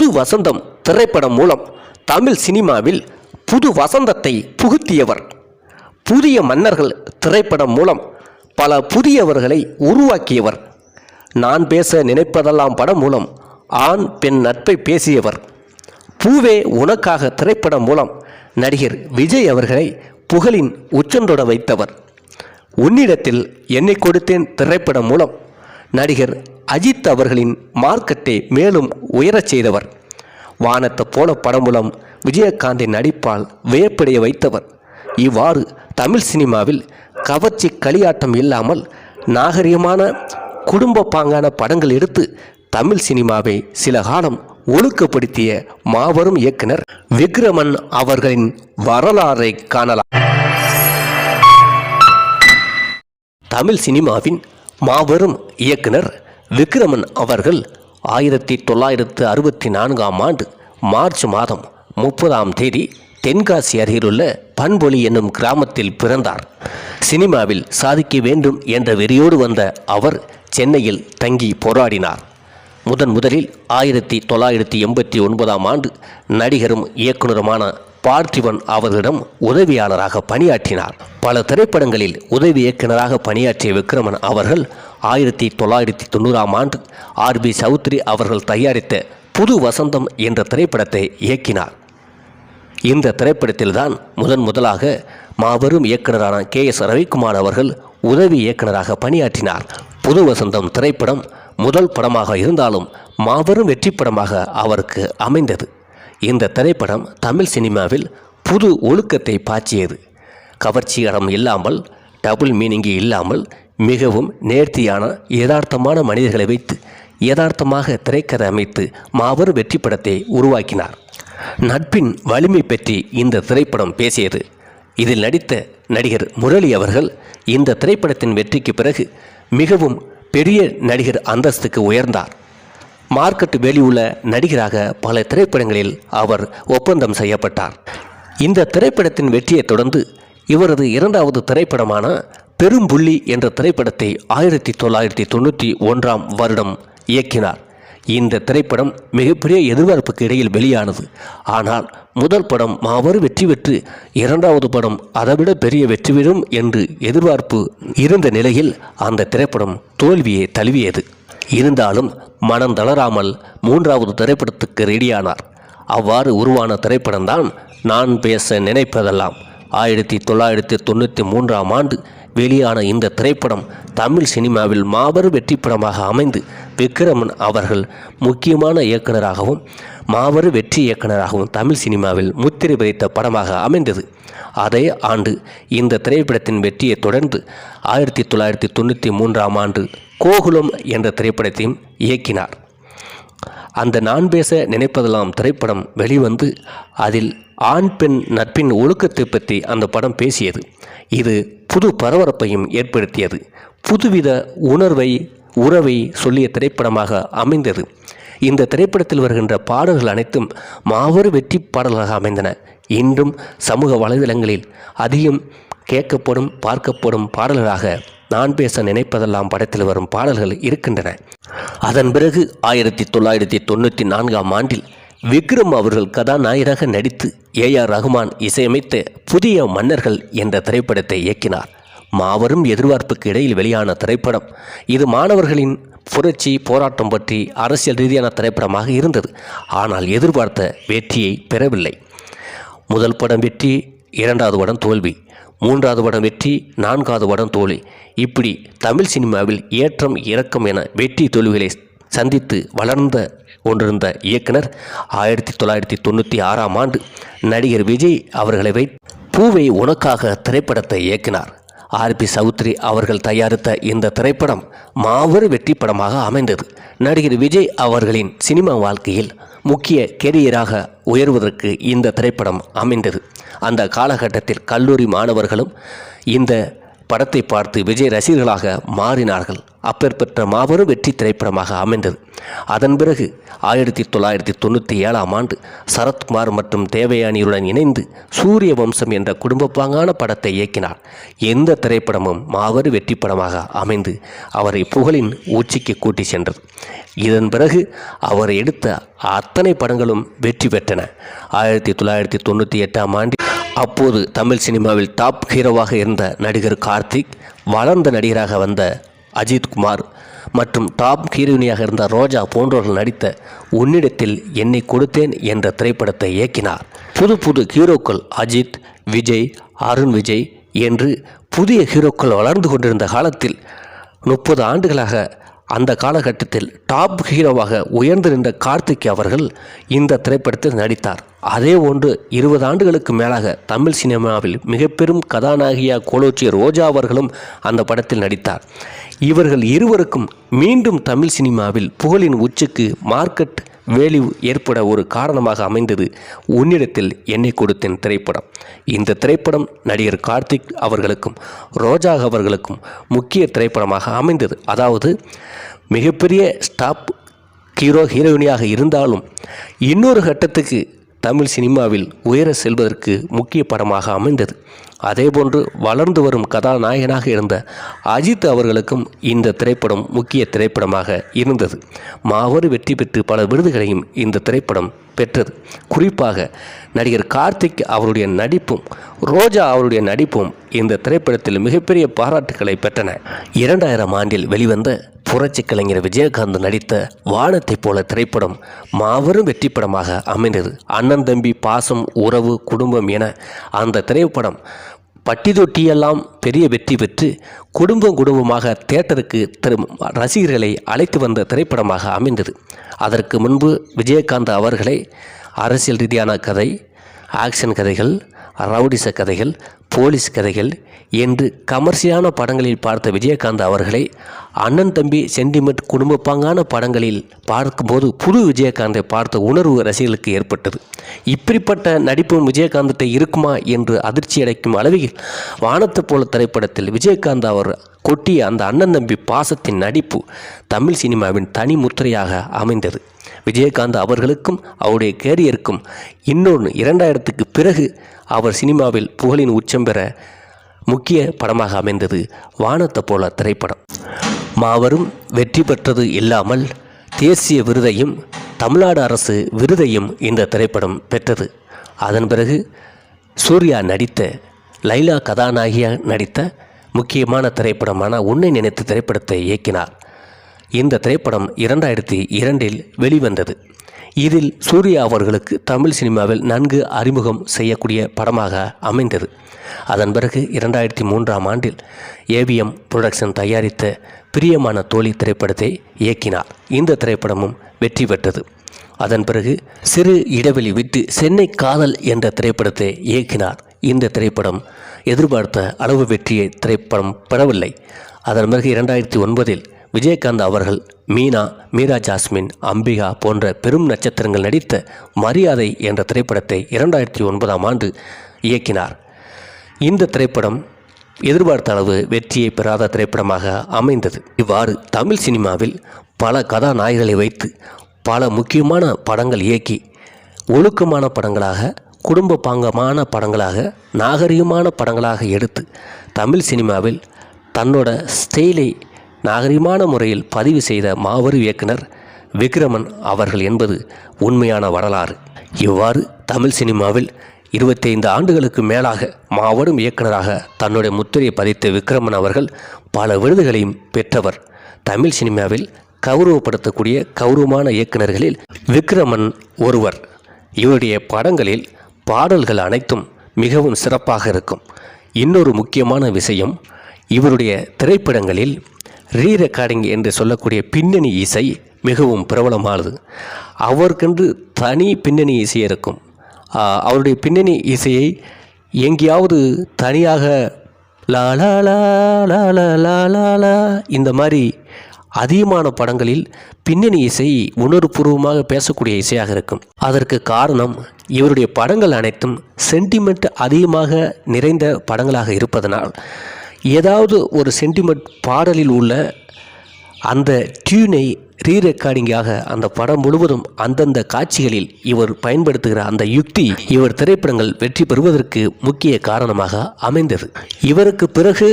புது வசந்தம் திரைப்படம் மூலம் தமிழ் சினிமாவில் புது வசந்தத்தை புகுத்தியவர். புதிய மன்னர்கள் திரைப்படம் மூலம் பல புதியவர்களை உருவாக்கியவர். நான் பேச நினைப்பதெல்லாம் படம் மூலம் ஆண் பெண் நட்பை பேசியவர். பூவே உனக்காக திரைப்படம் மூலம் நடிகர் விஜய் அவர்களை புகழின் உச்சந்தொட வைத்தவர். உன்னிடத்தில் என்னை கொடுத்தேன் திரைப்படம் மூலம் நடிகர் அஜித் அவர்களின் மார்க்கெட்டை மேலும் உயரச் செய்தவர். வானத்தை போல படம் மூலம் விஜயகாந்தின் நடிப்பால் வியப்படைய வைத்தவர். இவ்வாறு தமிழ் சினிமாவில் கவர்ச்சி களியாட்டம் இல்லாமல் நாகரிகமான குடும்ப பாங்கான படங்கள் எடுத்து தமிழ் சினிமாவை சில காலம் ஒழுக்கப்படுத்திய மாபெரும் இயக்குனர் விக்ரமன் அவர்களின் வரலாறை காணலாம். தமிழ் சினிமாவின் மாபெரும் இயக்குனர் விக்ரமன் அவர்கள் ஆயிரத்தி தொள்ளாயிரத்து அறுபத்தி நான்காம் ஆண்டு மார்ச் மாதம் முப்பதாம் தேதி தென்காசி அருகிலுள்ள பண்பொலி என்னும் கிராமத்தில் பிறந்தார். சினிமாவில் சாதிக்க வேண்டும் என்ற வெறியோடு வந்த அவர் சென்னையில் தங்கி போராடினார். முதன் முதலில் ஆயிரத்தி தொள்ளாயிரத்தி எண்பத்தி ஒன்பதாம் ஆண்டு நடிகரும் இயக்குனருமான பார்த்திபன் அவர்களிடம் உதவியாளராக பணியாற்றினார். பல திரைப்படங்களில் உதவி இயக்குனராக பணியாற்றிய விக்ரமன் அவர்கள் ஆயிரத்தி தொள்ளாயிரத்தி தொண்ணூறாம் ஆண்டு ஆர் பி சௌத்ரி அவர்கள் தயாரித்த புது வசந்தம் என்ற திரைப்படத்தை இயக்கினார். இந்த திரைப்படத்தில்தான் முதன் முதலாக மாபெரும் இயக்குனரான கே எஸ் ரவிக்குமார் அவர்கள் உதவி இயக்குனராக பணியாற்றினார். புது வசந்தம் திரைப்படம் முதல் படமாக இருந்தாலும் மாபெரும் வெற்றி படமாக அவருக்கு அமைந்தது. இந்த திரைப்படம் தமிழ் சினிமாவில் புது ஒழுக்கத்தை பாய்ச்சியது. கவர்ச்சிகரம் இல்லாமல் டபுள் மீனிங்கு இல்லாமல் மிகவும் நேர்த்தியான யதார்த்தமான மனிதர்களை வைத்து யதார்த்தமாக திரைக்கதை அமைத்து மாபெரும் வெற்றி படத்தை உருவாக்கினார். நட்பின் வலிமை பற்றி இந்த திரைப்படம் பேசியது. இதில் நடித்த நடிகர் முரளி அவர்கள் இந்த திரைப்படத்தின் வெற்றிக்கு பிறகு மிகவும் பெரிய நடிகர் அந்தஸ்துக்கு உயர்ந்தார். மார்க்கெட் வேல்யூ உள்ள நடிகராக பல திரைப்படங்களில் அவர் ஒப்பந்தம் செய்யப்பட்டார். இந்த திரைப்படத்தின் வெற்றியைத் தொடர்ந்து இவரது இரண்டாவது திரைப்படமான பெரும்புள்ளி என்ற திரைப்படத்தை ஆயிரத்தி தொள்ளாயிரத்தி தொண்ணூற்றி ஒன்றாம் வருடம் இயக்கினார். இந்த திரைப்படம் மிகப்பெரிய எதிர்பார்ப்புக்கு இடையில் வெளியானது. ஆனால் முதல் படம் மாபெரும் வெற்றி பெற்று இரண்டாவது படம் அதைவிட பெரிய வெற்றி பெறும் என்று எதிர்பார்ப்பு இருந்த நிலையில் அந்த திரைப்படம் தோல்வியை தழுவியது. இருந்தாலும் மனம் தளராமல் மூன்றாவது திரைப்படத்துக்கு ரெடியானார் அவ்வாறு உருவான திரைப்படம்தான் நான் பேச நினைப்பதெல்லாம். ஆயிரத்தி தொள்ளாயிரத்தி தொண்ணூற்றி மூன்றாம் ஆண்டு வெளியான இந்த திரைப்படம் தமிழ் சினிமாவில் மாபெரும் வெற்றிப்படமாக அமைந்து விக்ரமன் அவர்கள் முக்கியமான இயக்குனராகவும் மாபெரும் வெற்றி இயக்குனராகவும் தமிழ் சினிமாவில் முத்திரை பதித்த படமாக அமைந்தது. அதே ஆண்டு இந்த திரைப்படத்தின் வெற்றியைத் தொடர்ந்து ஆயிரத்தி தொள்ளாயிரத்தி தொண்ணூற்றி மூன்றாம் ஆண்டு கோகுலம் என்ற திரைப்படத்தையும் இயக்கினார். அந்த நான் பேச நினைப்பதெல்லாம் திரைப்படம் வெளிவந்து அதில் ஆண் பெண் நட்பின் ஒழுக்கத்தை பற்றி அந்த படம் பேசியது. இது புது பரபரப்பையும் ஏற்படுத்தியது. புதுவித உணர்வை உறவை சொல்லிய திரைப்படமாக அமைந்தது. இந்த திரைப்படத்தில் வருகின்ற பாடல்கள் அனைத்தும் மாபெரும் வெற்றி பாடல்களாக அமைந்தன. இன்றும் சமூக வலைதளங்களில் அதிகம் கேட்கப்படும் பார்க்கப்படும் பாடல்களாக நான் பேச நினைப்பதெல்லாம் படத்தில் வரும் பாடல்கள் இருக்கின்றன. அதன் பிறகு ஆயிரத்தி தொள்ளாயிரத்தி தொண்ணூற்றி நான்காம் ஆண்டில் விக்ரம் அவர்கள் கதாநாயகராக நடித்து ஏ ஆர் ரகுமான் இசையமைத்த புதிய மன்னர்கள் என்ற திரைப்படத்தை இயக்கினார். மாபெரும் எதிர்பார்ப்புக்கு இடையில் வெளியான திரைப்படம் இது மாணவர்களின் புரட்சி போராட்டம் பற்றி அரசியல் ரீதியான திரைப்படமாக இருந்தது. ஆனால் எதிர்பார்த்த வெற்றியை பெறவில்லை. முதல் படம் வெற்றி இரண்டாவது படம் தோல்வி. மூன்றாவது படம் வெற்றி நான்காவது படம் தோல்வி. இப்படி தமிழ் சினிமாவில் ஏற்றம் இறக்கம் என வெற்றி தோல்விகளை சந்தித்து வளர்ந்த கொண்டிருந்த இயக்குனர் ஆயிரத்தி தொள்ளாயிரத்தி தொண்ணூற்றி ஆறாம் ஆண்டு நடிகர் விஜய் அவர்களை வை பூவை உனக்காக திரைப்படத்தை இயக்கினார். ஆர்பி சௌத்ரி அவர்கள் தயாரித்த இந்த திரைப்படம் மாபெரும் வெற்றி படமாக அமைந்தது. நடிகர் விஜய் அவர்களின் சினிமா வாழ்க்கையில் முக்கிய கெரியராக உயர்வதற்கு இந்த திரைப்படம் அமைந்தது. அந்த காலகட்டத்தில் கல்லூரி மாணவர்களும் இந்த படத்தை பார்த்து விஜய் ரசிகர்களாக மாறினார்கள். அப்பேற்பட்ட மாபெரும் வெற்றி திரைப்படமாக அமைந்தது. அதன் பிறகு ஆயிரத்தி தொள்ளாயிரத்தி தொண்ணூற்றி ஏழாம் ஆண்டு சரத்குமார் மற்றும் தேவயானியுடன் இணைந்து சூரிய வம்சம் என்ற குடும்பப்பாங்கான படத்தை இயக்கினார். எந்த திரைப்படமும் மாபெரும் வெற்றி படமாக அமைந்து அவரை புகழின் உச்சிக்கு கூட்டி சென்றது. இதன் பிறகு அவர் எடுத்த அத்தனை படங்களும் வெற்றி பெற்றன. ஆயிரத்தி தொள்ளாயிரத்தி தொண்ணூற்றி எட்டாம் ஆண்டில் அப்போது தமிழ் சினிமாவில் டாப் ஹீரோவாக இருந்த நடிகர் கார்த்திக் வளர்ந்த நடிகராக வந்த அஜித் குமார் மற்றும் டாப் ஹீரோயினியாக இருந்த ரோஜா போன்றவர்கள் நடித்த உன்னிடத்தில் என்னை கொடுத்தேன் என்ற திரைப்படத்தை இயக்கினார். புது புது ஹீரோக்கள் அஜித் விஜய் அருண் விஜய் என்று புதிய ஹீரோக்கள் வளர்ந்து கொண்டிருந்த காலத்தில் முப்பது ஆண்டுகளாக அந்த காலகட்டத்தில் டாப் ஹீரோவாக உயர்ந்து நின்ற கார்த்திக் அவர்கள் இந்த திரைப்படத்தில் நடித்தார். அதே ஒன்று இருபது ஆண்டுகளுக்கு மேலாக தமிழ் சினிமாவில் மிக பெரும் கதாநாயகியாக கோலோச்சிய ரோஜா அவர்களும் அந்த படத்தில் நடித்தார். இவர்கள் இருவருக்கும் மீண்டும் தமிழ் சினிமாவில் புகழின் உச்சிக்கு மார்க்கெட் வேல்யூ ஏற்பட ஒரு காரணமாக அமைந்தது உன்னிடத்தில் என்னை கொடுத்தேன் திரைப்படம். இந்த திரைப்படம் நடிகர் கார்த்திக் அவர்களுக்கும் ரோஜா அவர்களுக்கும் முக்கிய திரைப்படமாக அமைந்தது. அதாவது மிகப்பெரிய ஸ்டாப் ஹீரோ ஹீரோயினியாக இருந்தாலும் இன்னொரு கட்டத்துக்கு தமிழ் சினிமாவில் உயர செல்வதற்கு முக்கிய படமாக அமைந்தது. அதேபோன்று வளர்ந்து வரும் கதாநாயகனாக இருந்த அஜித் அவர்களுக்கும் இந்த திரைப்படம் முக்கிய திரைப்படமாக இருந்தது. மாவரு வெற்றி பெற்று பல விருதுகளையும் இந்த திரைப்படம் பெற்றது. குறிப்பாக நடிகர் கார்த்திக் அவருடைய நடிப்பும் ரோஜா அவருடைய நடிப்பும் இந்த திரைப்படத்தில் மிகப்பெரிய பாராட்டுக்களை பெற்றன. இரண்டாயிரம் ஆண்டில் வெளிவந்த புரட்சி கலைஞர் விஜயகாந்த் நடித்த வானத்தைப் போல திரைப்படம் மாபெரும் வெற்றி படமாக அமைந்தது. அண்ணன் தம்பி பாசம் உறவு குடும்பம் என அந்த திரைப்படம் பட்டி தொட்டியெல்லாம் பெரிய வெற்றி பெற்று குடும்பம் குடும்பமாக தேட்டருக்கு திரு ரசிகர்களை அழைத்து வந்த திரைப்படமாக அமைந்தது. அதற்கு முன்பு விஜயகாந்த் அவர்களை அரசியல் ரீதியான கதை ஆக்ஷன் கதைகள் ரவுடிச கதைகள் போலீஸ் கதைகள் என்று கமர்ஷியலான படங்களில் பார்த்த விஜயகாந்த் அவர்களை அண்ணன் தம்பி சென்டிமெண்ட் குடும்பப்பாங்கான படங்களில் பார்க்கும்போது புது விஜயகாந்தை பார்த்த உணர்வு ரசிகர்களுக்கு ஏற்பட்டது. இப்படிப்பட்ட நடிப்பும் விஜயகாந்தத்தை இருக்குமா என்று அதிர்ச்சி அடைக்கும் அளவில் வானத்தை போல திரைப்படத்தில் விஜயகாந்த் அவர் கொட்டிய அந்த அண்ணன் தம்பி பாசத்தின் நடிப்பு தமிழ் சினிமாவின் தனி முத்திரையாக அமைந்தது. விஜயகாந்த் அவர்களுக்கும் அவருடைய கேரியருக்கும் இன்னொன்று இரண்டாயிரத்துக்கு பிறகு அவர் சினிமாவில் புகழின் உச்சம் பெற முக்கிய படமாக அமைந்தது வானத்தை போல திரைப்படம். மாவரும் வெற்றி பெற்றது இல்லாமல் தேசிய விருதையும் தமிழ்நாடு அரசு விருதையும் இந்த திரைப்படம் பெற்றது. அதன் பிறகு சூர்யா நடித்த லைலா கதாநாயகியாக நடித்த முக்கியமான திரைப்படமான உன்னை நினைத்த திரைப்படத்தை இயக்கினார். இந்த திரைப்படம் இரண்டாயிரத்தி இரண்டில் வெளிவந்தது. இதில் சூர்யா அவர்களுக்கு தமிழ் சினிமாவில் நன்கு அறிமுகம் செய்யக்கூடிய படமாக அமைந்தது. அதன் பிறகு இரண்டாயிரத்தி மூன்றாம் ஆண்டில் ஏவிஎம் புரொடக்ஷன் தயாரித்த பிரியமான தோழி திரைப்படத்தை இயக்கினார். இந்த திரைப்படமும் வெற்றி பெற்றது. அதன் பிறகு சிறு இடைவெளி விட்டு சென்னை காதல் என்ற திரைப்படத்தை இயக்கினார். இந்த திரைப்படம் எதிர்பார்த்த அளவு வெற்றியை திரைப்படம் பெறவில்லை. அதன் பிறகு இரண்டாயிரத்தி ஒன்பதில் விஜயகாந்த் அவர்கள் மீனா மீரா ஜாஸ்மின் அம்பிகா போன்ற பெரும் நட்சத்திரங்கள் நடித்த மரியாதை என்ற திரைப்படத்தை இரண்டாயிரத்தி ஒன்பதாம் ஆண்டு இயக்கினார். இந்த திரைப்படம் எதிர்பார்த்த அளவு வெற்றியை பெறாத திரைப்படமாக அமைந்தது. இவ்வாறு தமிழ் சினிமாவில் பல கதாநாயகர்களை வைத்து பல முக்கியமான படங்கள் இயக்கி ஒழுக்கமான படங்களாக குடும்ப பாங்கமான படங்களாக நாகரிகமான படங்களாக எடுத்து தமிழ் சினிமாவில் தன்னோட ஸ்டைலை நாகரிகமான முறையில் பதிவு செய்த மாபெரும் இயக்குனர் விக்ரமன் அவர்கள் என்பது உண்மையான வரலாறு. இவ்வாறு தமிழ் சினிமாவில் இருபத்தைந்து ஆண்டுகளுக்கு மேலாக மாபெரும் இயக்குனராக தன்னுடைய முத்திரையை பதித்த விக்ரமன் அவர்கள் பல விருதுகளையும் பெற்றவர். தமிழ் சினிமாவில் கௌரவப்படுத்தக்கூடிய கௌரவமான இயக்குனர்களில் விக்ரமன் ஒருவர். இவருடைய படங்களில் பாடல்கள் அனைத்தும் மிகவும் சிறப்பாக இருக்கும். இன்னொரு முக்கியமான விஷயம் இவருடைய திரைப்படங்களில் ரீ ரெக்கார்டிங் என்று சொல்லக்கூடிய பின்னணி இசை மிகவும் பிரபலமானது. அவருக்கென்று தனி பின்னணி இசை இருக்கும். அவருடைய பின்னணி இசையை எங்கேயாவது தனியாக லா லா லா லா லா லா லா லா இந்த மாதிரி அதிகமான படங்களில் பின்னணி இசை உணர்வுபூர்வமாக பேசக்கூடிய இசையாக இருக்கும். அதற்கு காரணம் இவருடைய படங்கள் அனைத்தும் சென்டிமெண்ட் அதிகமாக நிறைந்த படங்களாக இருப்பதனால். ஏதாவது ஒரு சென்டிமெண்ட் பாடலில் உள்ள அந்த டியூனை ரீ ரெக்கார்டிங்காக அந்த படம் முழுவதும் அந்தந்த காட்சிகளில் இவர் பயன்படுத்துகிற அந்த யுக்தி இவர் திரைப்படங்கள் வெற்றி பெறுவதற்கு முக்கிய காரணமாக அமைந்தது. இவருக்கு பிறகு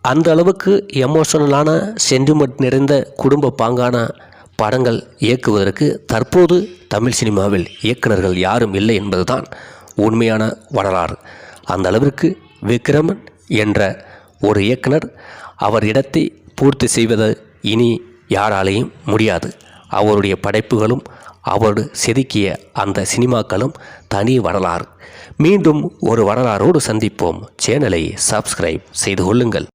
அந்த அளவுக்கு எமோஷனலான சென்டிமெண்ட் நிறைந்த குடும்ப பாங்கான படங்கள் இயக்குவதற்கு தற்போது தமிழ் சினிமாவில் இயக்குநர்கள் யாரும் இல்லை என்பதுதான் உண்மையான வரலாறு. அந்த அளவிற்கு விக்ரமன் என்ற ஒரு இயக்குனர் அவர் இடத்தை பூர்த்தி செய்வது இனி யாராலேயும் முடியாது. அவருடைய படைப்புகளும் அவர் செதுக்கிய அந்த சினிமாக்களும் தனி வரலாறு. மீண்டும் ஒரு வரலாறோடு சந்திப்போம். சேனலை சப்ஸ்கிரைப் செய்து கொள்ளுங்கள்.